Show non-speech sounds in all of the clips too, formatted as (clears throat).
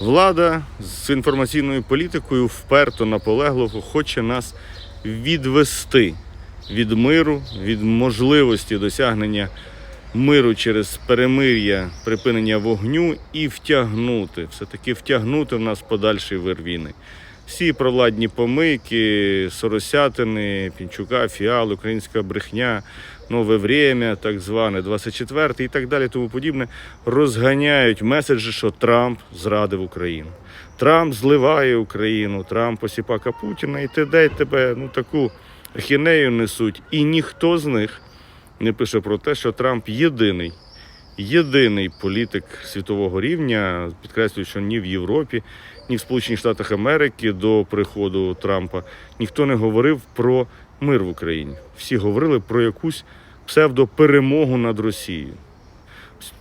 Влада з інформаційною політикою вперто наполегливо хоче нас відвести від миру, від можливості досягнення миру через перемир'я, припинення вогню і втягнути, все-таки втягнути в нас подальший вир. Всі провладні помийки, соросятини, Пінчука, Фіал, українська брехня, нове время, так зване, 24 і так далі, тому подібне, розганяють меседжі, що Трамп зрадив Україну. Трамп зливає Україну, Трамп посіпака Путіна і т.д. і т.б. Ну таку ахінею несуть. І ніхто з них не пише про те, що Трамп єдиний, єдиний політик світового рівня, підкреслюю, що ні в Європі, ні в Сполучених Штатах Америки до приходу Трампа ніхто не говорив про мир в Україні. Всі говорили про якусь псевдоперемогу над Росією.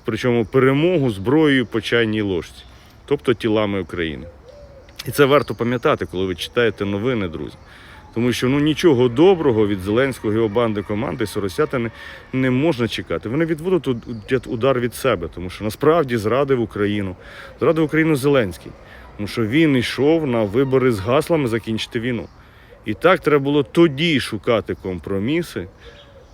Причому перемогу зброєю по чайній ложці, тобто тілами України. І це варто пам'ятати, коли ви читаєте новини, друзі. Тому що ну нічого доброго від Зеленського його банди команди Соросятини не можна чекати. Вони відводять удар від себе, тому що насправді зрадив Україну. Зрадив Україну Зеленський. Тому що він йшов на вибори з гаслами закінчити війну. І так треба було тоді шукати компроміси,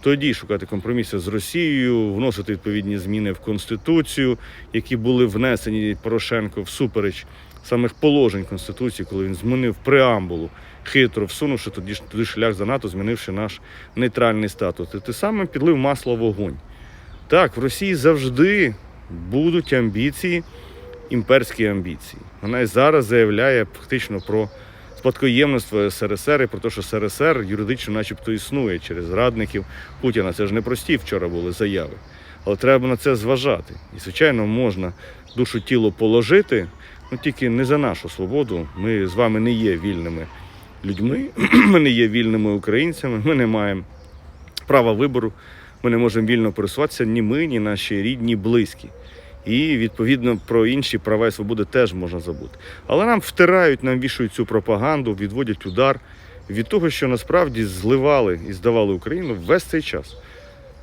тоді шукати компроміси з Росією, вносити відповідні зміни в Конституцію, які були внесені Порошенко всупереч самих положень Конституції, коли він змінив преамбулу, хитро всунувши тоді туди шлях за НАТО, змінивши наш нейтральний статус. І ти саме підлив масло вогонь. Так, в Росії завжди будуть амбіції, імперські амбіції. Вона і зараз заявляє фактично про спадкоємництво СРСР і про те, що СРСР юридично начебто існує через радників Путіна. Це ж не прості вчора були заяви. Але треба на це зважати. І, звичайно, можна душу тіло положити, ну тільки не за нашу свободу. Ми з вами не є вільними людьми, (clears throat) ми не є вільними українцями, ми не маємо права вибору, ми не можемо вільно пересуватися ні ми, ні наші рідні, близькі. І відповідно про інші права і свободи теж можна забути. Але нам втирають, нам вішають цю пропаганду, відводять удар від того, що насправді зливали і здавали Україну весь цей час.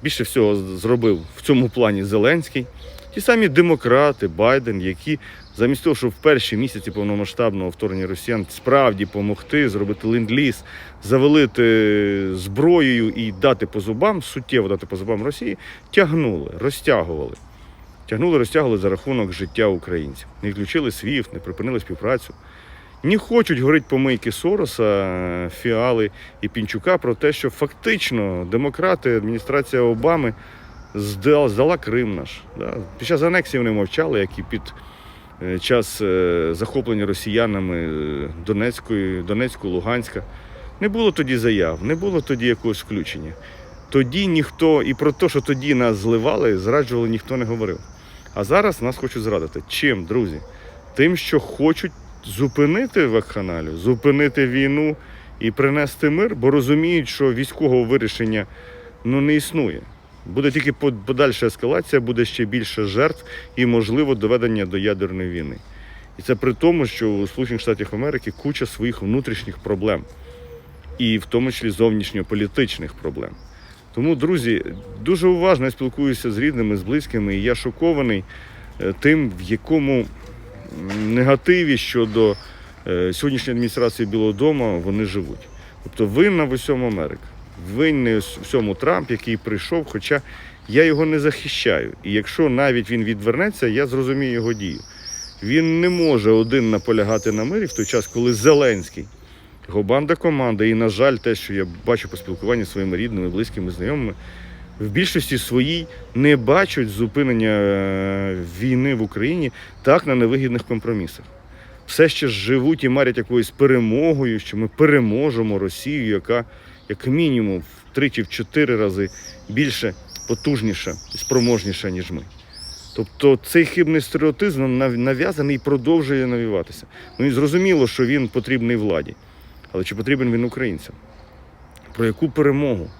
Більше всього зробив в цьому плані Зеленський. Ті самі демократи, Байден, які замість того, щоб в перші місяці повномасштабного вторгнення росіян справді допомогти, зробити ленд-ліз, завалити зброєю і дати по зубам, суттєво дати по зубам Росії, тягнули, розтягували. Тягнули, розтягували за рахунок життя українців. Не відключили СВІФТ, не припинили співпрацю. Не хочуть говорити помийки Сороса, Фіали і Пінчука про те, що фактично демократи, адміністрація Обами здала, здала Крим наш. Да? Під час анексії вони мовчали, як і під е, час е, захоплення росіянами е, Донецької, Донецького, Луганська. Не було тоді заяв, не було тоді якогось включення. Тоді ніхто, і про те, що тоді нас зливали, зраджували, ніхто не говорив. А зараз нас хочуть зрадити. Чим, друзі? Тим, що хочуть зупинити вакханалію, зупинити війну і принести мир, бо розуміють, що військового вирішення ну, не існує. Буде тільки подальша ескалація, буде ще більше жертв і, можливо, доведення до ядерної війни. І це при тому, що у Сполучених Штатах Америки куча своїх внутрішніх проблем, і в тому числі зовнішньополітичних проблем. Тому, друзі, дуже уважно я спілкуюся з рідними, з близькими, і я шокований е, тим, в якому негативі щодо е, сьогоднішньої адміністрації Білого Дому вони живуть. Тобто винна в усьому Америка, винний в всьому Трамп, який прийшов, хоча я його не захищаю. І якщо навіть він відвернеться, я зрозумію його дію. Він не може один наполягати на мирі в той час, коли Зеленський, його банда команда, і, на жаль, те, що я бачу по спілкуванні зі своїми рідними, близькими, знайомими, в більшості своїй не бачать зупинення е, війни в Україні так на невигідних компромісах. Все ще живуть і марять якоюсь перемогою, що ми переможемо Росію, яка як мінімум в три чи в чотири рази більше потужніша і спроможніша, ніж ми. Тобто цей хибний стереотизм нав'язаний і продовжує навіватися. Ну і зрозуміло, що він потрібний владі. Але чи потрібен він українцям? Про яку перемогу?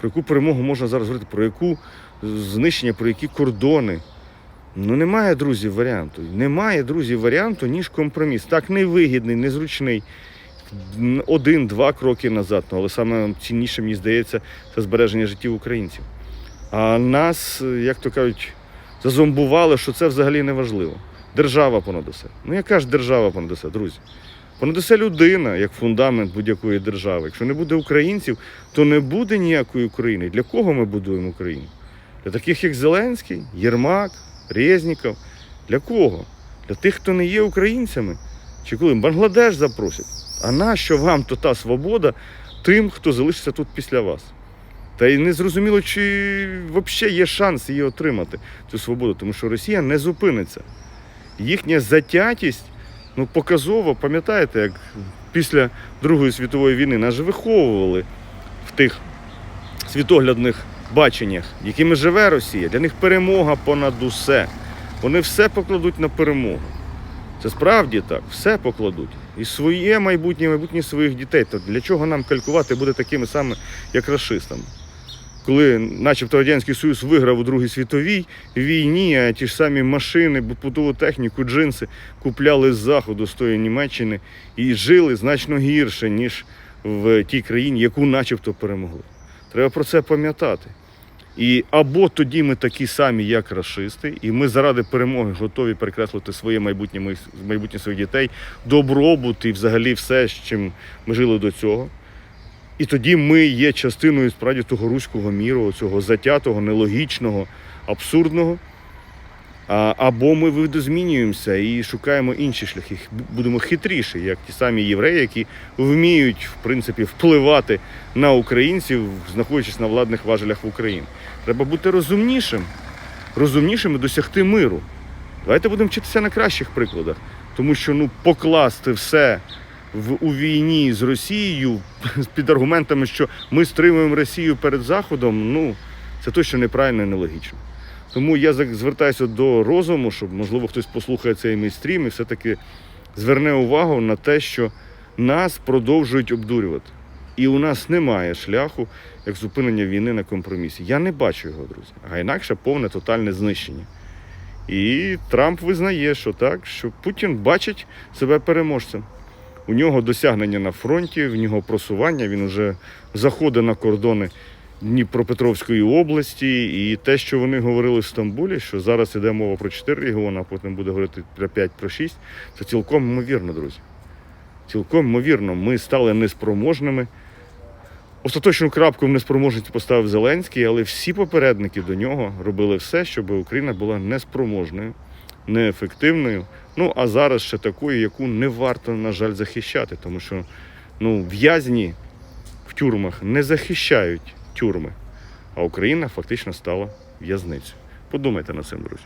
Про яку перемогу можна зараз говорити? Про яку знищення, про які кордони? Ну немає, друзі, варіанту. Немає, друзі, варіанту, ніж компроміс. Так невигідний, незручний. Один-два кроки назад. Ну, але саме цінніше, мені здається, це збереження життів українців. А нас, як то кажуть, зазомбували, що це взагалі не важливо. Держава понад усе. Ну яка ж держава понад усе, друзі? Понад усе людина, як фундамент будь-якої держави. Якщо не буде українців, то не буде ніякої України. Для кого ми будуємо Україну? Для таких, як Зеленський, Єрмак, Резніков. Для кого? Для тих, хто не є українцями. Чи коли Бангладеш запросять. А нащо вам то та свобода тим, хто залишиться тут після вас? Та й не зрозуміло, чи взагалі є шанс її отримати, цю свободу, тому що Росія не зупиниться. Їхня затятість ну, показово, пам'ятаєте, як після Другої світової війни нас виховували в тих світоглядних баченнях, якими живе Росія. Для них перемога понад усе. Вони все покладуть на перемогу. Це справді так, все покладуть. І своє майбутнє, майбутнє своїх дітей. То для чого нам калькувати буде такими самими, як расистами? Коли, начебто, Радянський Союз виграв у Другій світовій війні, а ті ж самі машини, побутову техніку, джинси купляли з заходу з тої Німеччини і жили значно гірше, ніж в тій країні, яку начебто перемогли. Треба про це пам'ятати. І або тоді ми такі самі, як расисти, і ми заради перемоги готові перекреслити своє майбутнє, майбутнє своїх дітей, добробут і взагалі все, з чим ми жили до цього. І тоді ми є частиною справді того руського міру, цього затятого, нелогічного, абсурдного. Або ми видозмінюємося і шукаємо інші шляхи, будемо хитріші, як ті самі євреї, які вміють в принципі впливати на українців, знаходячись на владних важелях в Україні. Треба бути розумнішим, розумнішим і досягти миру. Давайте будемо вчитися на кращих прикладах, тому що ну покласти все в у війні з Росією під аргументами, що ми стримуємо Росію перед Заходом, ну це точно неправильно і нелогічно. Тому я звертаюся до розуму, щоб можливо хтось послухає цей мій стрім і все-таки зверне увагу на те, що нас продовжують обдурювати. І у нас немає шляху як зупинення війни на компромісі. Я не бачу його, друзі. А інакше повне тотальне знищення. І Трамп визнає, що так, що Путін бачить себе переможцем. У нього досягнення на фронті, в нього просування, він вже заходить на кордони Дніпропетровської області. І те, що вони говорили в Стамбулі, що зараз іде мова про 4 регіони, а потім буде говорити про 5, про 6, це цілком ймовірно, друзі. Цілком ймовірно, ми стали неспроможними. Остаточну крапку в неспроможності поставив Зеленський, але всі попередники до нього робили все, щоб Україна була неспроможною, неефективною. Ну а зараз ще такою, яку не варто, на жаль, захищати, тому що ну, в'язні в тюрмах не захищають тюрми, а Україна фактично стала в'язницею. Подумайте над цим, друзі.